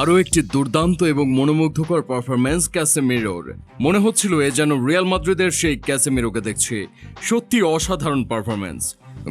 আরও একটি দুর্দান্ত এবং মনোমুগ্ধকর পারফরম্যান্স ক্যাসেমিরোর। মনে হচ্ছিল এ যেন রিয়াল মাদ্রিদের সেই ক্যাসেমিরোকে দেখছি। সত্যি অসাধারণ পারফরম্যান্স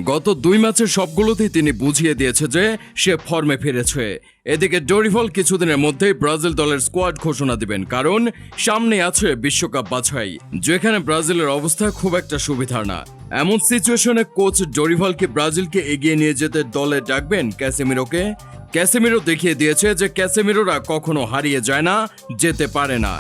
গত দুই ম্যাচের সবগুলোতেই তিনি বুঝিয়ে দিয়েছে যে সে ফর্মে ফিরেছে। এদিকে ডোরিফল কিছুদিনের মধ্যেই ব্রাজিল দলের স্কোয়াড ঘোষণা দিবেন, কারণ সামনে আছে বিশ্বকাপ বাছাই, যেখানে ব্রাজিলের অবস্থা খুব একটা সুবিধার না। এমন সিচুয়েশনে কোচ ডোরিভালকে ব্রাজিলকে এগিয়ে নিয়ে যেতে দলে ডাকবেন ক্যাসেমিরোকে। ক্যাসেমিরো দেখিয়ে দিয়েছে যে ক্যাসেমিরোরা কখনো হারিয়ে যায় না, যেতে পারে না।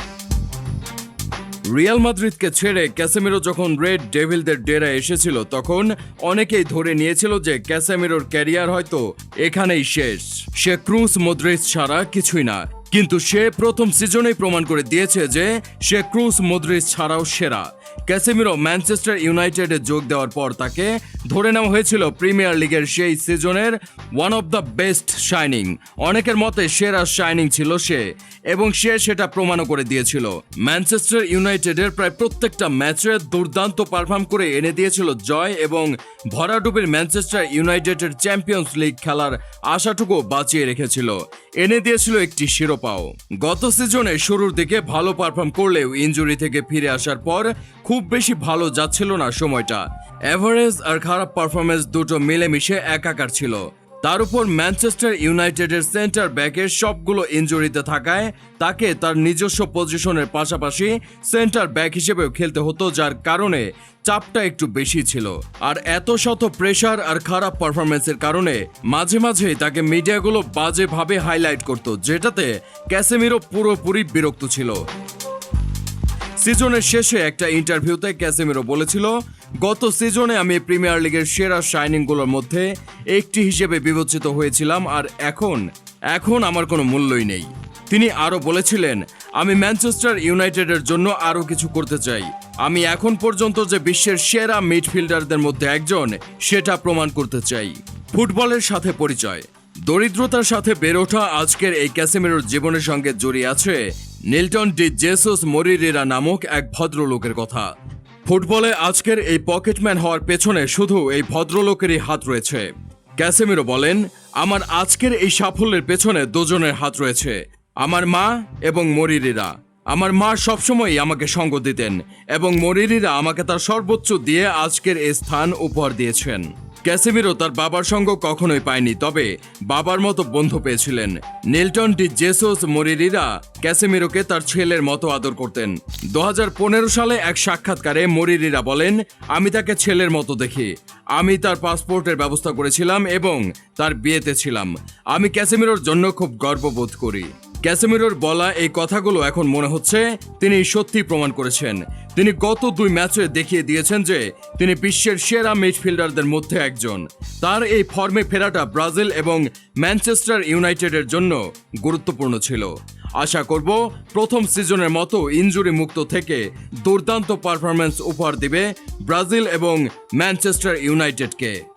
রিয়াল মাদ্রিদকে ছেড়ে ক্যাসেমিরো যখন রেড ডেভিলদের ডেরা এসেছিল, তখন অনেকেই ধরে নিয়েছিল যে ক্যাসেমিরোর ক্যারিয়ার হয়তো এখানেই শেষ। সে ক্রুজ মদ্রিজ ছাড়া কিছুই না। কিন্তু সে প্রথম সিজনেই প্রমাণ করে দিয়েছে যে সে ক্রুজ মদ্রিজ ছাড়াও সেরা। ক্যাসেমিরো ম্যানচেস্টার ইউনাইটেডে যোগ দেওয়ার পর তাকে ধরে নেওয়া হয়েছিল প্রিমিয়ার লিগের সেই সিজনের one of the best shining. অনেকের মতে সেরা শাইনিং ছিল সে। এবং সে সেটা প্রমাণও করে দিয়েছিল। ম্যানচেস্টার ইউনাইটেডের প্রায় প্রত্যেকটা ম্যাচে দুর্দান্ত পারফর্ম করে এনে দিয়েছিল জয় এবং ভরাডুবির ম্যানচেস্টার ইউনাইটেডের চ্যাম্পিয়ন্স লিগ খেলার আশাটুকু বাঁচিয়ে রেখেছিল। এনে দিয়েছিল একটি শিরোপাও। গত সিজনে শুরুর দিকে ভালো পারফর্ম করলেও ইনজুরি থেকে ফিরে আসার পর খুব বেশি ভালো যাচ্ছিল না সময়টা। এভারেজ আর খারাপ পারফরমেন্স দুটো মিলেমিশে একাকার ছিল। তার উপর ম্যানচেস্টার ইউনাইটেডের সেন্টার ব্যাকের সবগুলো ইনজুরিতে থাকায় তাকে তার নিজস্ব পজিশনের পাশাপাশি সেন্টার ব্যাক হিসেবেও খেলতে হতো, যার কারণে চাপটা একটু বেশি ছিল। আর এত শত প্রেশার আর খারাপ পারফরমেন্সের কারণে মাঝে মাঝেই তাকে মিডিয়াগুলো বাজেভাবে হাইলাইট করতো, যেটাতে ক্যাসেমিরো পুরোপুরি বিরক্ত ছিল। সিজনের শেষে একটা ইন্টারভিউতে ক্যাসেমিরো বলেছিল, গত সিজনে আমি প্রিমিয়ার লিগের সেরা শাইনিংগুলোর মধ্যে একটি হিসেবে বিবেচিত হয়েছিলাম আর এখন এখন আমার কোনো মূল্যই নেই। তিনি আরও বলেছিলেন, আমি ম্যানচেস্টার ইউনাইটেডের জন্য আরও কিছু করতে চাই। আমি এখন পর্যন্ত যে বিশ্বের সেরা মিডফিল্ডারদের মধ্যে একজন, সেটা প্রমাণ করতে চাই। ফুটবলের সাথে পরিচয়। দরিদ্রতার সাথে বের ওঠা আজকের এই ক্যাসেমেরোর জীবনের সঙ্গে জড়িয়ে আছে নিলটন ডি জেসুস মরিরেরা নামক এক ভদ্রলোকের কথা। ফুটবলে আজকের এই পকেটম্যান হওয়ার পেছনে শুধু এই ভদ্রলোকেরই হাত রয়েছে। ক্যাসেমিরো বলেন, আমার আজকের এই সাফল্যের পেছনে দুজনের হাত রয়েছে, আমার মা এবং মরিরিরা। আমার মা সবসময়ই আমাকে সঙ্গ দিতেন এবং মরিরিরা আমাকে তার সর্বোচ্চ দিয়ে আজকের এই স্থান উপহার দিয়েছেন। ক্যাসেমিরো তার বাবার সঙ্গ কখনোই পায়নি, তবে বাবার মতো বন্ধু পেয়েছিলেন। নেলটন ডি জেসোস মরিরিরা ক্যাসেমিরোকে তার ছেলের মতো আদর করতেন। দু হাজার পনেরো সালে এক সাক্ষাৎকারে মরিরিরা বলেন, আমি তাকে ছেলের মতো দেখি। আমি তার পাসপোর্টের ব্যবস্থা করেছিলাম এবং তার বিয়েতে ছিলাম। আমি ক্যাসেমিরোর জন্য খুব গর্ববোধ করি। ক্যাসেমিরোর বলা এই কথাগুলো এখন মনে হচ্ছে তিনি সত্যি প্রমাণ করেছেন। তিনি গত দুই ম্যাচে দেখিয়ে দিয়েছেন যে তিনি বিশ্বের সেরা মিডফিল্ডারদের মধ্যে একজন। তার এই ফর্মে ফেরাটা ব্রাজিল এবং ম্যানচেস্টার ইউনাইটেডের জন্য গুরুত্বপূর্ণ ছিল। আশা করব প্রথম সিজনের মতো ইঞ্জুরি মুক্ত থেকে দুর্দান্ত পারফরমেন্স উপহার দিবে ব্রাজিল এবং ম্যানচেস্টার ইউনাইটেডকে।